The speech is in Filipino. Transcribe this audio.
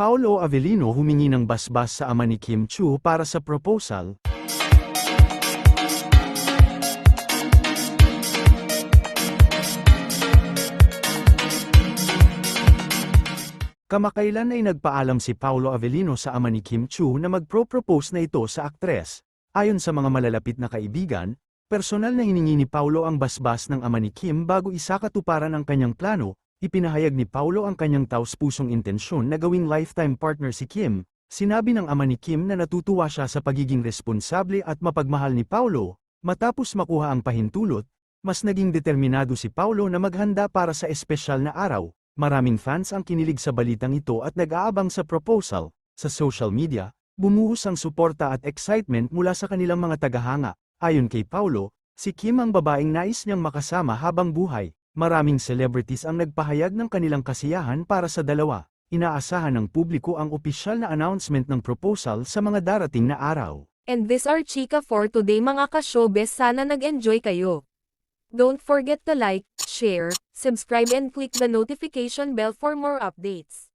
Paolo Avellino humingi ng basbas sa ama ni Kim Chu para sa proposal. Kamakailan ay nagpaalam si Paolo Avellino sa ama ni Kim Chu na magpro-propose na ito sa aktres. Ayon sa mga malalapit na kaibigan, personal na hiningi ni Paolo ang basbas ng ama ni Kim bago isakatuparan ang kanyang plano, ipinahayag ni Paolo ang kanyang taus-pusong intensyon na gawing lifetime partner si Kim. Sinabi ng ama ni Kim na natutuwa siya sa pagiging responsable at mapagmahal ni Paolo, matapos makuha ang pahintulot, mas naging determinado si Paulo na maghanda para sa espesyal na araw. Maraming fans ang kinilig sa balitang ito at nag-aabang sa proposal. Sa social media, bumuhos ang suporta at excitement mula sa kanilang mga tagahanga. Ayon kay Paulo, si Kim ang babaeng nais niyang makasama habang buhay. Maraming celebrities ang nagpahayag ng kanilang kasiyahan para sa dalawa. Inaasahan ng publiko ang opisyal na announcement ng proposal sa mga darating na araw. And this are chika for today mga ka-showbiz sana nag-enjoy kayo. Don't forget to like, share, subscribe and click the notification bell for more updates.